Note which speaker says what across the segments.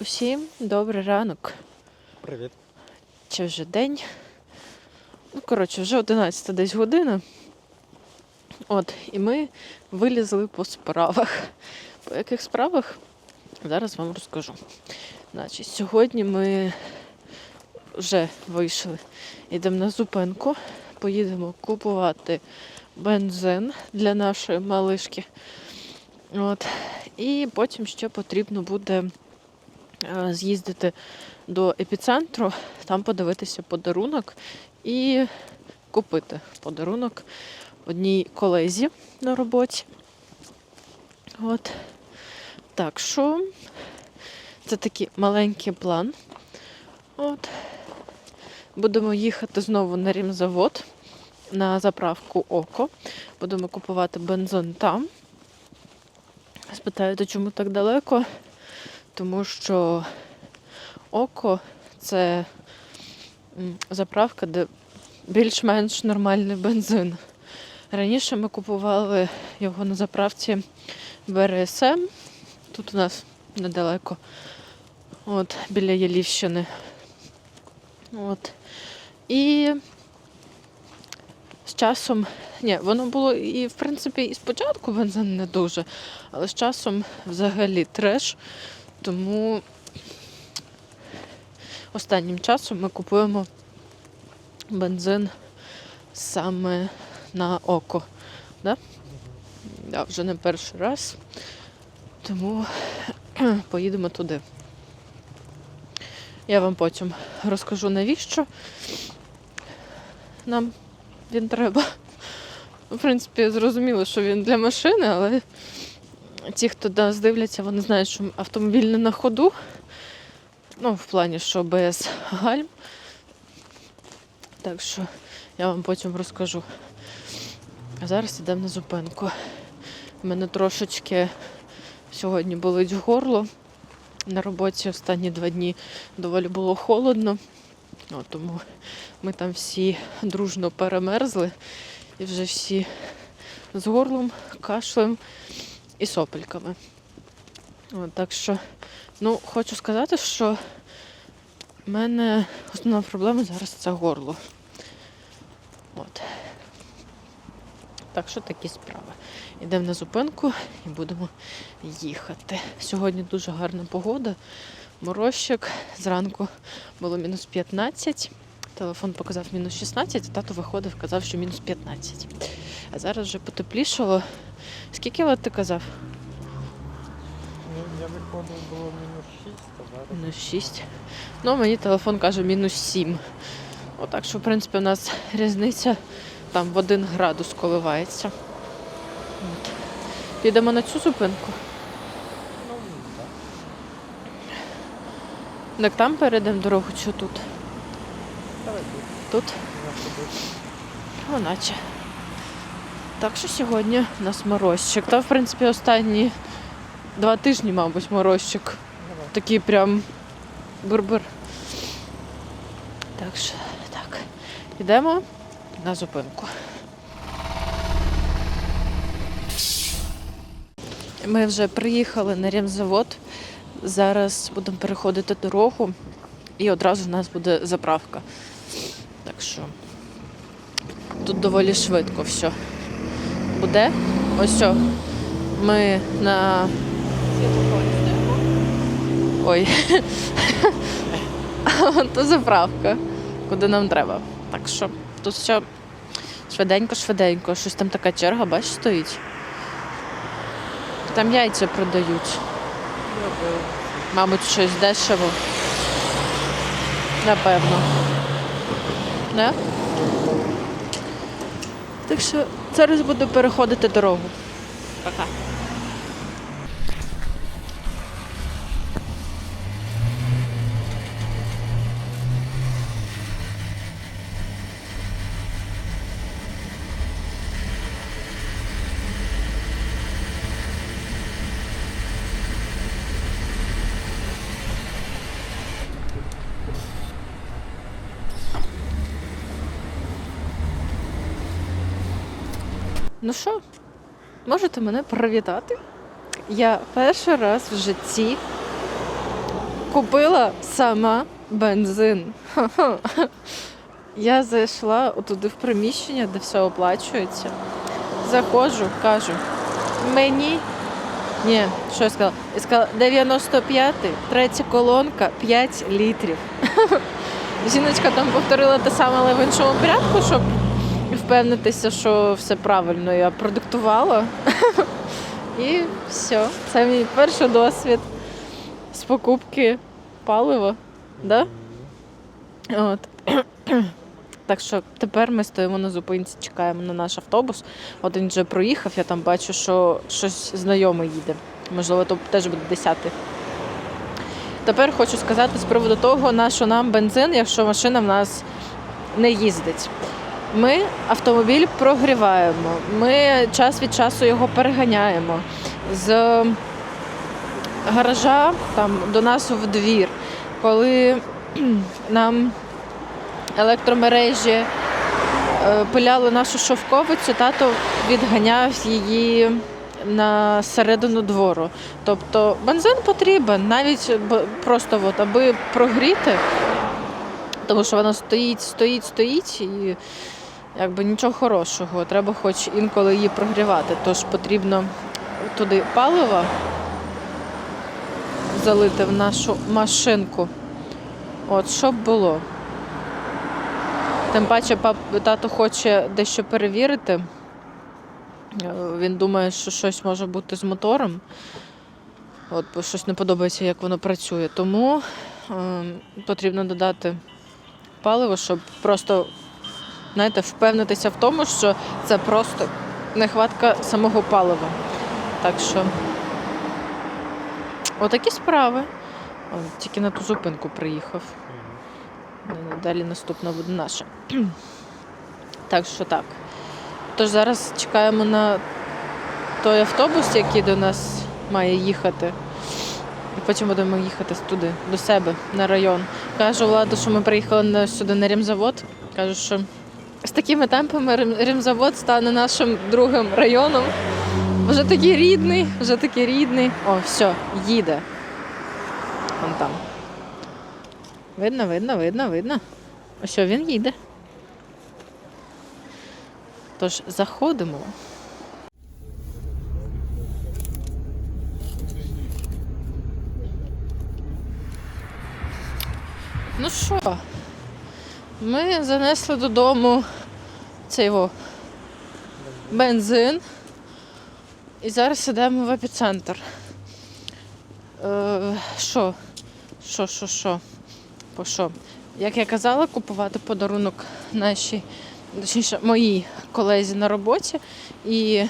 Speaker 1: Усім добрий ранок.
Speaker 2: Привіт.
Speaker 1: Чи вже день? Ну, коротше, вже 11 десь година. От, і ми вилізли по справах. По яких справах? Зараз вам розкажу. Значить, сьогодні ми вже вийшли. Йдемо на зупинку, поїдемо купувати бензин для нашої малишки. От. І потім ще потрібно буде з'їздити до епіцентру, там подивитися подарунок і купити подарунок одній колезі на роботі. От. Так що це такий маленький план. От. Будемо їхати знову на рімзавод на заправку Око. Будемо купувати бензин там. Спитаєте, чому так далеко? Тому що Око це заправка, де більш-менш нормальний бензин. Раніше ми купували його на заправці БРСМ. Тут у нас недалеко, от, біля Ялівщини. От. І з часом, ні, воно було і, в принципі, і спочатку бензин не дуже, але з часом взагалі треш. Тому останнім часом ми купуємо бензин саме на око. Да? Да, вже не перший раз. Тому поїдемо туди. Я вам потім розкажу, навіщо нам він треба. В принципі, зрозуміло, що він для машини, але ті, хто нас дивляться, вони знають, що автомобіль не на ходу. Ну, в плані, що без гальм. Так що я вам потім розкажу. А зараз йдемо на зупинку. У мене трошечки сьогодні болить горло. На роботі останні два дні доволі було холодно. От, тому ми там всі дружно перемерзли і вже всі з горлом, кашлем і сопельками. От, так що, ну, хочу сказати, що в мене основна проблема зараз це горло. От. Так що такі справи. Йдемо на зупинку і будемо їхати. Сьогодні дуже гарна погода. Морозчик. Зранку було мінус 15. Телефон показав мінус 16, а тато виходив, казав, що мінус 15. А зараз вже потеплішало. Скільки от ти казав?
Speaker 2: Ну, я виходив, було мінус 6, а зараз.
Speaker 1: Мінус 6. Ну, мені телефон каже мінус 7. Отак що, в принципі, у нас різниця там в один градус коливається. От. Підемо на цю зупинку.
Speaker 2: Ну, так.
Speaker 1: Так там перейдемо дорогу чи тут?
Speaker 2: Давай тут.
Speaker 1: Тут? Ну, наче. Так що сьогодні у нас морозчик. Та, в принципі, останні два тижні, мабуть, морозчик. Такий прям бур-бур. Так що, так. Йдемо на зупинку. Ми вже приїхали на ремзавод. Зараз будемо переходити дорогу і одразу в нас буде заправка. Так що тут доволі швидко все буде. Ось все. Ми на Ой. То заправка, куди нам треба. Так що тут все швиденько-швиденько. Щось там така черга, бачиш, стоїть. Там яйця продають. Мабуть, щось дешево. Напевно. Не? Так що зараз буду переходити дорогу. Пока. Ну що, можете мене привітати? Я перший раз в житті купила сама бензин. Я зайшла туди в приміщення, де все оплачується. Заходжу, кажу, мені. Ні, що я сказала? Я сказала 95-й, третя колонка, 5 літрів. Жіночка там повторила те саме, але в іншому порядку, щоб впевнитися, що все правильно я продиктувала. І все. Це мій перший досвід з покупки палива. Да? От. Так що тепер ми стоїмо на зупинці, чекаємо на наш автобус. Один вже проїхав, я там бачу, що щось знайоме їде. Можливо, то теж буде десятий. Тепер хочу сказати з приводу того, на що нам бензин, якщо машина в нас не їздить. Ми автомобіль прогріваємо, ми час від часу його переганяємо з гаража там, до нас в двір. Коли нам електромережі е, пиляли нашу шовковицю, тато відганяв її на середину двору. Тобто бензин потрібен, навіть просто от, аби прогріти, тому що вона стоїть, стоїть, стоїть і якби нічого хорошого. Треба хоч інколи її прогрівати. Тож потрібно туди паливо залити в нашу машинку. От, щоб було. Тим паче пап, тато хоче дещо перевірити. Е, Він думає, що щось може бути з мотором. От, бо щось не подобається, як воно працює. Тому е, потрібно додати паливо, щоб просто знаєте, впевнитися в тому, що це просто нехватка самого палива. Так що отакі справи. О, тільки на ту зупинку приїхав. Далі наступна буде наша. Так що так. Тож зараз чекаємо на той автобус, який до нас має їхати. І потім будемо їхати туди, до себе, на район. Кажу Владу, що ми приїхали сюди на ремзавод. Кажу, що такими темпами Рим- ремзавод стане нашим другим районом. Вже такий рідний, вже такий рідний. О, все, їде. Вон там. Видно, видно, видно, видно. Ось він їде. Тож заходимо. Ну що, ми занесли додому цей його бензин. І зараз йдемо в епіцентр. Е, Що? Що, що, що? По що? Як я казала, купувати подарунок нашій, точніше, моїй колезі на роботі. І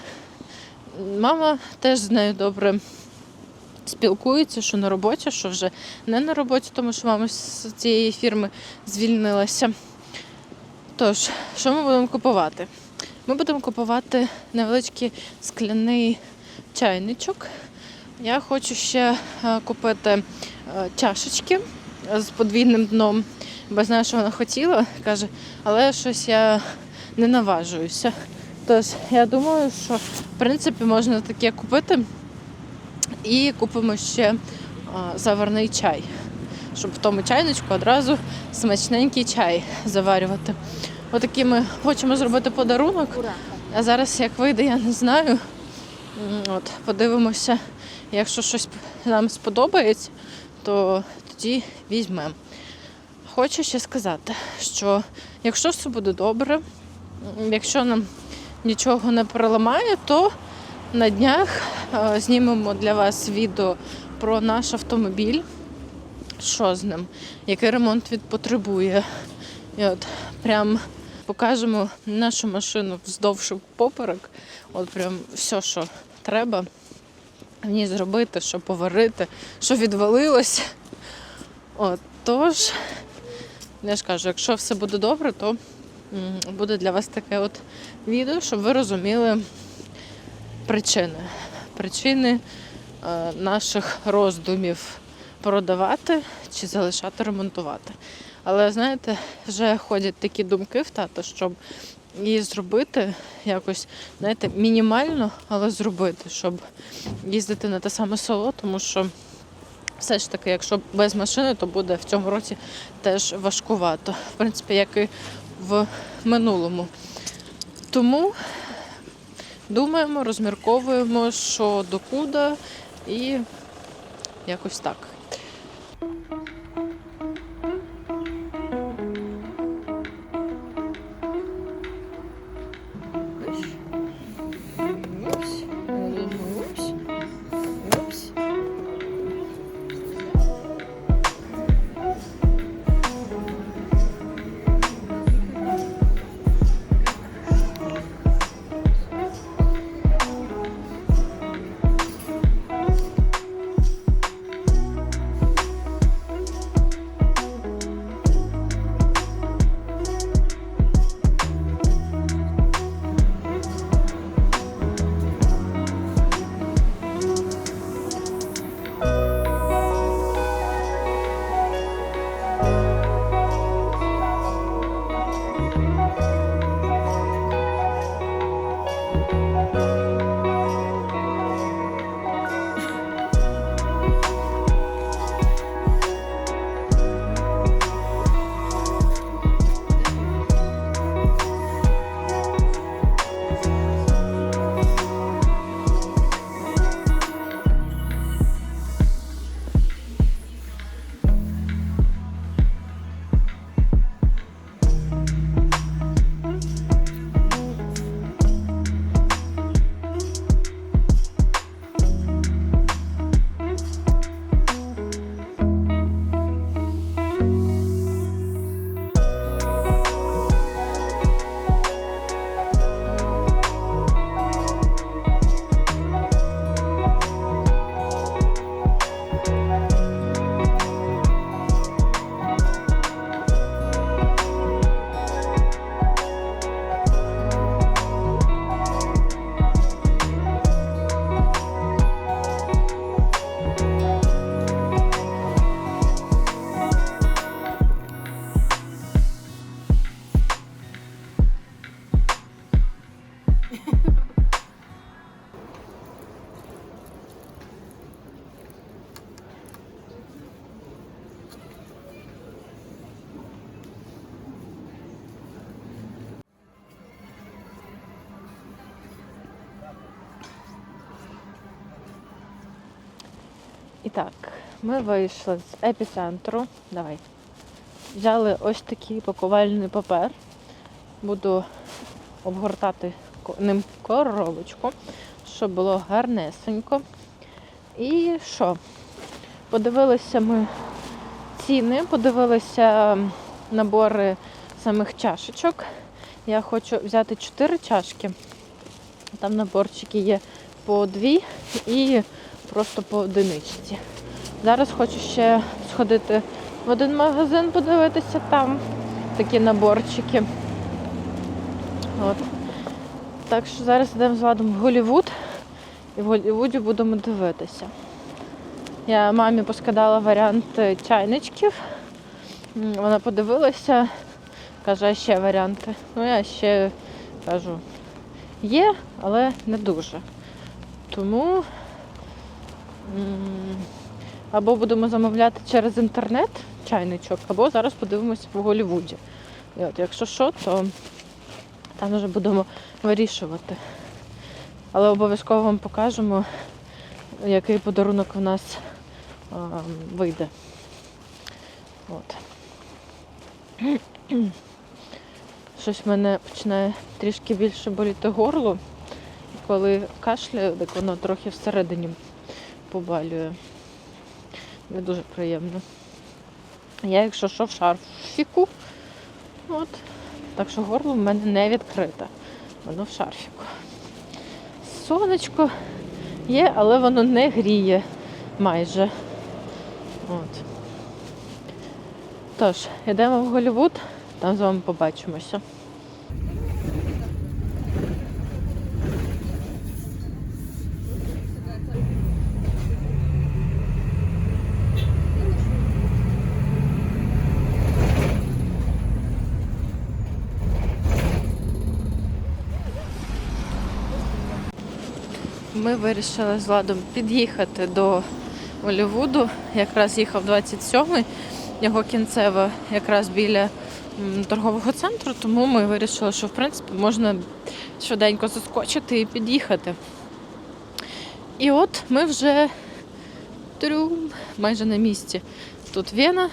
Speaker 1: мама теж з нею добре спілкується, що на роботі, що вже не на роботі, тому що мама з цієї фірми звільнилася. Тож, що ми будемо купувати? Ми будемо купувати невеличкий скляний чайничок. Я хочу ще е, купити е, чашечки з подвійним дном, бо знаю, що вона хотіла, каже, але щось я не наважуюся. Тож я думаю, що в принципі можна таке купити і купимо ще а, заварний чай, щоб в тому чайничку одразу смачненький чай заварювати. Отакий ми хочемо зробити подарунок. А зараз як вийде, я не знаю. От, подивимося, якщо щось нам сподобається, то тоді візьмемо. Хочу ще сказати, що якщо все буде добре, якщо нам нічого не переламає, то на днях е, знімемо для вас відео про наш автомобіль, що з ним, який ремонт він потребує. І от прям покажемо нашу машину вздовж поперек. От прям все, що треба в ній зробити, що поварити, що відвалилося. От, тож, я ж кажу, якщо все буде добре, то буде для вас таке от відео, щоб ви розуміли причини. Причини е, наших роздумів продавати чи залишати ремонтувати. Але знаєте, вже ходять такі думки в тата, щоб її зробити якось, знаєте, мінімально, але зробити, щоб їздити на те саме село, тому що все ж таки, якщо без машини, то буде в цьому році теж важкувато. В принципі, як і в минулому. Тому думаємо, розмірковуємо, що докуди, і якось так. Ми вийшли з епіцентру. Давай. Взяли ось такий пакувальний папер. Буду обгортати ним коробочку, щоб було гарнесенько. І що? Подивилися ми ціни, подивилися набори самих чашечок. Я хочу взяти 4 чашки. Там наборчики є по дві і просто по одиничці. Зараз хочу ще сходити в один магазин, подивитися там такі наборчики. От. Так що зараз йдемо з Владом в Голівуд і в Голівуді будемо дивитися. Я мамі поскидала варіанти чайничків. Вона подивилася, каже, а ще варіанти. Ну я ще кажу, є, але не дуже. Тому або будемо замовляти через інтернет чайничок, або зараз подивимося в Голлівуді. І от, якщо що, то там вже будемо вирішувати. Але обов'язково вам покажемо, який подарунок у нас а, вийде. От. Щось в мене починає трішки більше боліти горло. Коли кашляю, так воно трохи всередині побалює. Не дуже приємно. Я, якщо що, в шарфіку. От. Так що горло в мене не відкрите. Воно в шарфіку. Сонечко є, але воно не гріє майже. От. Тож, йдемо в Голлівуд, там з вами побачимося. Ми вирішили з Владом під'їхати до Голлівуду. Якраз їхав 27-й, його кінцева якраз біля торгового центру, тому ми вирішили, що в принципі можна швиденько заскочити і під'їхати. І от ми вже трюм, майже на місці. Тут Вена.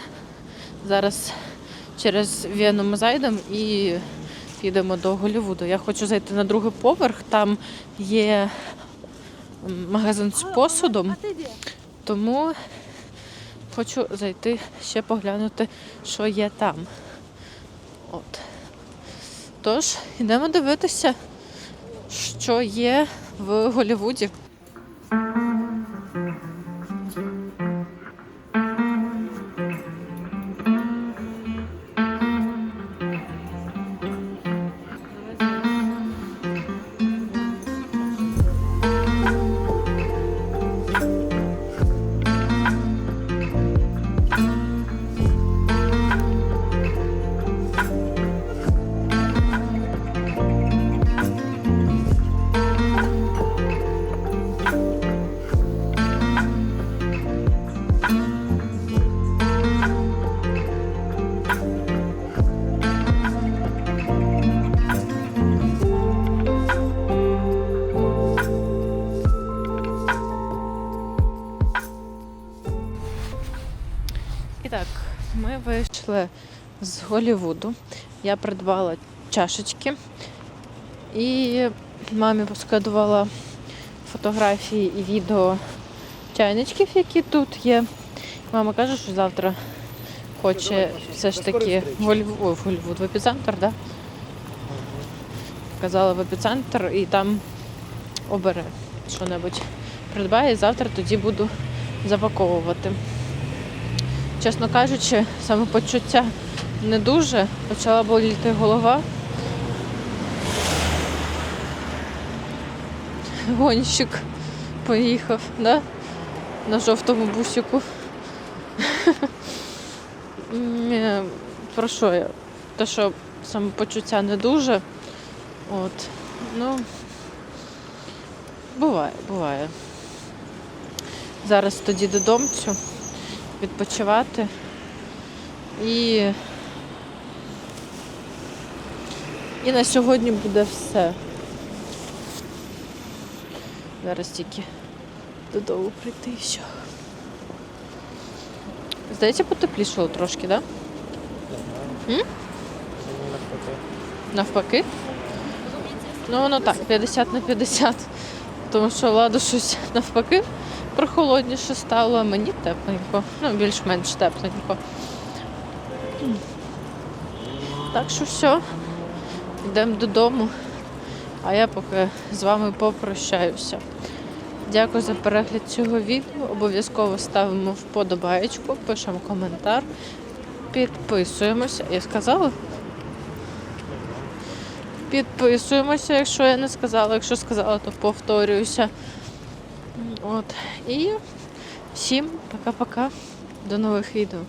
Speaker 1: Зараз через Вену ми зайдемо і підемо до Голлівуду. Я хочу зайти на другий поверх, там є магазин з посудом, тому хочу зайти ще поглянути, що є там. От. Тож, йдемо дивитися, що є в Голлівуді. І так, ми вийшли з Голлівуду. Я придбала чашечки і мамі поскидувала фотографії і відео чайничків, які тут є. Мама каже, що завтра хоче все ж таки в в в епіцентр, да? Казала в епіцентр і там обере що-небудь. Придбає і завтра тоді буду запаковувати. Чесно кажучи, самопочуття не дуже. Почала боліти голова. Гонщик поїхав, да? На жовтому бусику. Е, Про що я? Те, що самопочуття не дуже. От. Ну, буває, буває. Зараз тоді додому відпочивати. І, і на сьогодні буде все. Зараз тільки додому прийти і все. Здається, потеплішало трошки, так? Да? М? Навпаки? Ну, воно так, 50 на 50. Тому що ладу щось навпаки прохолодніше стало, а мені тепленько. Ну, більш-менш тепленько. Так що все, йдемо додому, а я поки з вами попрощаюся. Дякую за перегляд цього відео. Обов'язково ставимо вподобаєчку, пишемо коментар, підписуємося. Я сказала? Підписуємося, якщо я не сказала. Якщо сказала, то повторююся. От. І всім пока-пока. До нових відео.